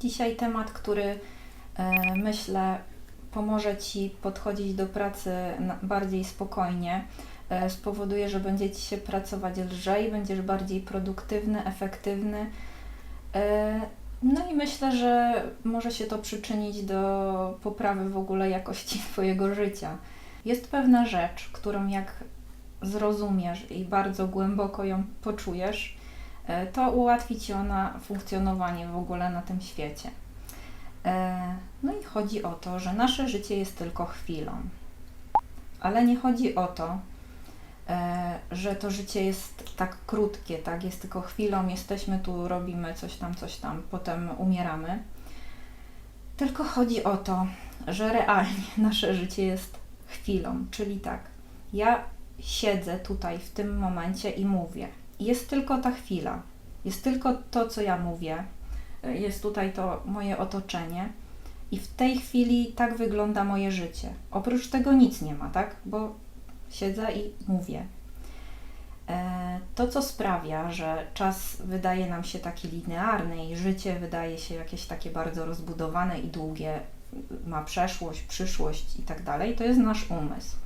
Dzisiaj temat, który e, myślę pomoże Ci podchodzić do pracy bardziej spokojnie, e, spowoduje, że będzie Ci się pracować lżej, będziesz bardziej produktywny, efektywny. E, No i myślę, że może się to przyczynić do poprawy w ogóle jakości Twojego życia. Jest pewna rzecz, którą jak zrozumiesz i bardzo głęboko ją poczujesz, to ułatwi Ci ona funkcjonowanie w ogóle na tym świecie. E, No i chodzi o to, że nasze życie jest tylko chwilą. Ale nie chodzi o to, e, że to życie jest tak krótkie, tak? Jest tylko chwilą, jesteśmy tu, robimy coś tam, coś tam, potem umieramy. Tylko chodzi o to, że realnie nasze życie jest chwilą, czyli tak, ja siedzę tutaj w tym momencie i mówię. Jest tylko ta chwila, jest tylko to, co ja mówię, jest tutaj to moje otoczenie i w tej chwili tak wygląda moje życie. Oprócz tego nic nie ma, tak? Bo siedzę i mówię. E, To, co sprawia, że czas wydaje nam się taki linearny i życie wydaje się jakieś takie bardzo rozbudowane i długie, ma przeszłość, przyszłość i tak dalej, to jest nasz umysł.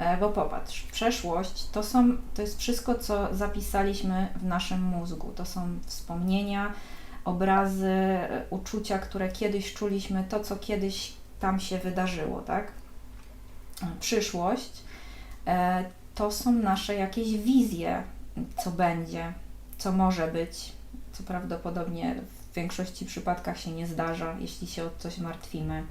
E, Bo popatrz, przeszłość to, są, to jest wszystko, co zapisaliśmy w naszym mózgu. To są wspomnienia, obrazy, e, uczucia, które kiedyś czuliśmy, to, co kiedyś tam się wydarzyło, tak? Przyszłość e, to są nasze jakieś wizje, co będzie, co może być, co prawdopodobnie w większości przypadkach się nie zdarza, jeśli się o coś martwimy.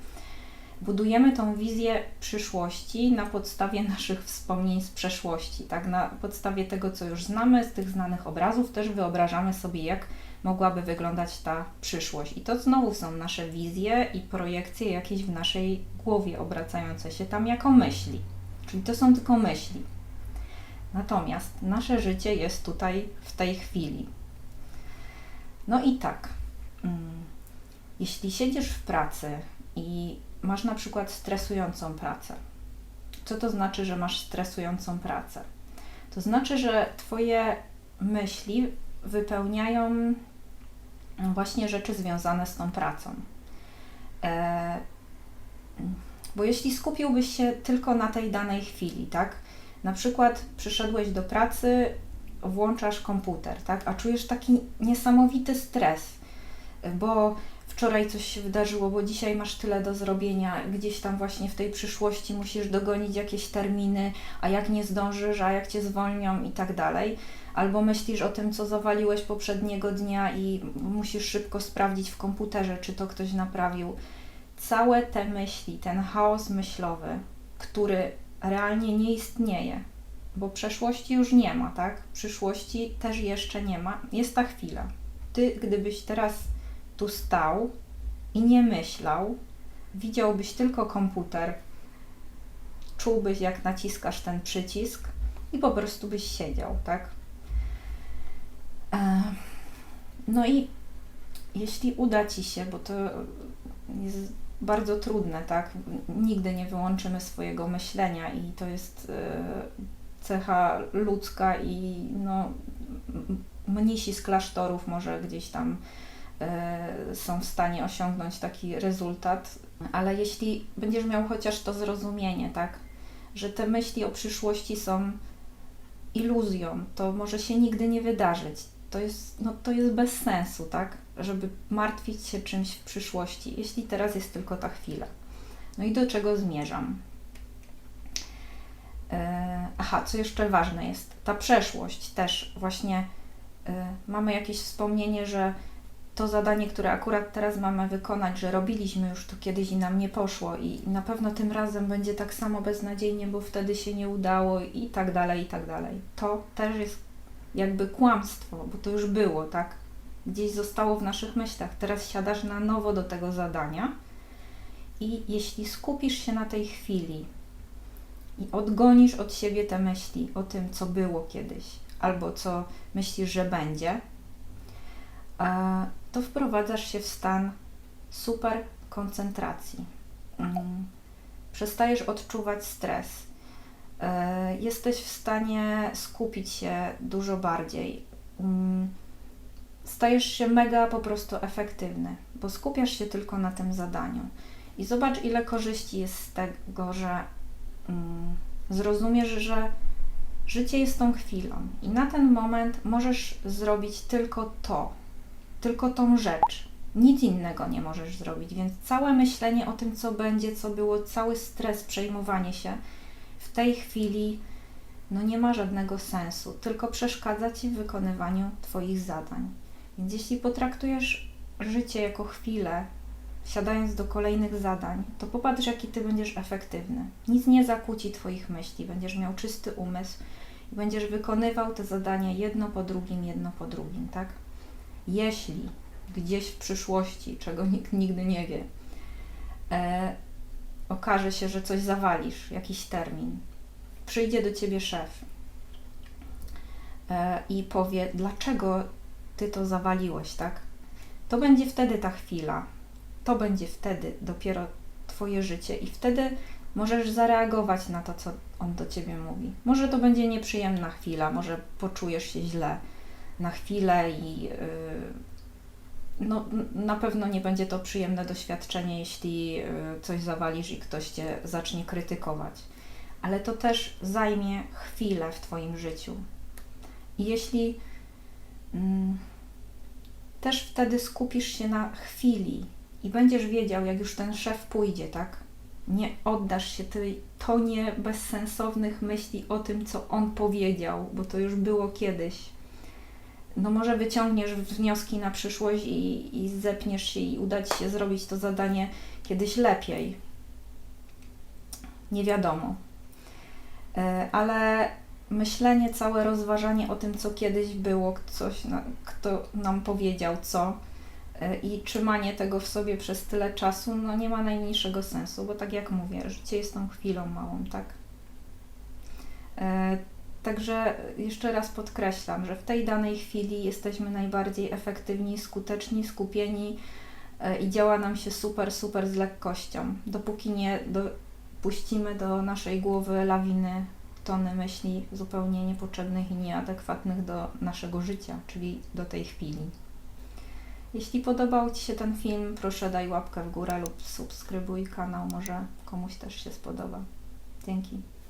Budujemy tą wizję przyszłości na podstawie naszych wspomnień z przeszłości, tak? Na podstawie tego, co już znamy, z tych znanych obrazów, też wyobrażamy sobie, jak mogłaby wyglądać ta przyszłość. I to znowu są nasze wizje i projekcje jakieś w naszej głowie obracające się tam jako myśli. Czyli to są tylko myśli. Natomiast nasze życie jest tutaj w tej chwili. No i tak, mm, jeśli siedzisz w pracy i masz na przykład stresującą pracę, co to znaczy, że masz stresującą pracę? To znaczy, że Twoje myśli wypełniają właśnie rzeczy związane z tą pracą. E, bo jeśli skupiłbyś się tylko na tej danej chwili, tak? Na przykład przyszedłeś do pracy, włączasz komputer, tak? A czujesz taki niesamowity stres, bo wczoraj coś się wydarzyło, bo dzisiaj masz tyle do zrobienia, gdzieś tam właśnie w tej przyszłości musisz dogonić jakieś terminy, a jak nie zdążysz, a jak cię zwolnią i tak dalej. Albo myślisz o tym, co zawaliłeś poprzedniego dnia i musisz szybko sprawdzić w komputerze, czy to ktoś naprawił. Całe te myśli, ten chaos myślowy, który realnie nie istnieje, bo przeszłości już nie ma, tak? Przyszłości też jeszcze nie ma. Jest ta chwila. Ty, gdybyś teraz tu stał i nie myślał, widziałbyś tylko komputer, czułbyś, jak naciskasz ten przycisk i po prostu byś siedział, tak? E, No i jeśli uda ci się, bo to jest bardzo trudne, tak? Nigdy nie wyłączymy swojego myślenia i to jest e, cecha ludzka i no, mnisi z klasztorów może gdzieś tam są w stanie osiągnąć taki rezultat, ale jeśli będziesz miał chociaż to zrozumienie, tak, że te myśli o przyszłości są iluzją, to może się nigdy nie wydarzyć. To jest, no, to jest bez sensu, tak, żeby martwić się czymś w przyszłości, jeśli teraz jest tylko ta chwila. No i do czego zmierzam? E, Aha, co jeszcze ważne jest, ta przeszłość też właśnie e, mamy jakieś wspomnienie, że to zadanie, które akurat teraz mamy wykonać, że robiliśmy już to kiedyś i nam nie poszło i na pewno tym razem będzie tak samo beznadziejnie, bo wtedy się nie udało i tak dalej, i tak dalej. To też jest jakby kłamstwo, bo to już było, tak? Gdzieś zostało w naszych myślach. Teraz siadasz na nowo do tego zadania i jeśli skupisz się na tej chwili i odgonisz od siebie te myśli o tym, co było kiedyś, albo co myślisz, że będzie, to wprowadzasz się w stan super koncentracji. Mm, Przestajesz odczuwać stres. E, Jesteś w stanie skupić się dużo bardziej. Mm, stajesz się mega po prostu efektywny, bo skupiasz się tylko na tym zadaniu. I zobacz, ile korzyści jest z tego, że mm, zrozumiesz, że życie jest tą chwilą i na ten moment możesz zrobić tylko to, tylko tą rzecz. Nic innego nie możesz zrobić, więc całe myślenie o tym, co będzie, co było, cały stres, przejmowanie się w tej chwili no nie ma żadnego sensu, tylko przeszkadza ci w wykonywaniu Twoich zadań. Więc jeśli potraktujesz życie jako chwilę, siadając do kolejnych zadań, to popatrz, jaki Ty będziesz efektywny. Nic nie zakłóci Twoich myśli, będziesz miał czysty umysł i będziesz wykonywał te zadania jedno po drugim, jedno po drugim, tak? Jeśli gdzieś w przyszłości, czego nikt nigdy nie wie, e, okaże się, że coś zawalisz, jakiś termin, przyjdzie do ciebie szef e, i powie, dlaczego ty to zawaliłeś, tak? To będzie wtedy ta chwila, to będzie wtedy dopiero twoje życie i wtedy możesz zareagować na to, co on do ciebie mówi. Może to będzie nieprzyjemna chwila, może poczujesz się źle na chwilę i yy, no, na pewno nie będzie to przyjemne doświadczenie, jeśli yy, coś zawalisz i ktoś cię zacznie krytykować. Ale to też zajmie chwilę w Twoim życiu. I jeśli mm, też wtedy skupisz się na chwili i będziesz wiedział, jak już ten szef pójdzie, tak? Nie oddasz się tej tonie bezsensownych myśli o tym, co on powiedział, bo to już było kiedyś. No może wyciągniesz wnioski na przyszłość i, i zepniesz się i uda Ci się zrobić to zadanie kiedyś lepiej. Nie wiadomo. E, Ale myślenie, całe rozważanie o tym, co kiedyś było, coś, kto nam powiedział co e, i trzymanie tego w sobie przez tyle czasu, no nie ma najmniejszego sensu, bo tak jak mówię, życie jest tą chwilą małą, tak? Także jeszcze raz podkreślam, że w tej danej chwili jesteśmy najbardziej efektywni, skuteczni, skupieni e, i działa nam się super, super z lekkością. Dopóki nie dopuścimy do naszej głowy lawiny tony myśli zupełnie niepotrzebnych i nieadekwatnych do naszego życia, czyli do tej chwili. Jeśli podobał Ci się ten film, proszę daj łapkę w górę lub subskrybuj kanał, może komuś też się spodoba. Dzięki.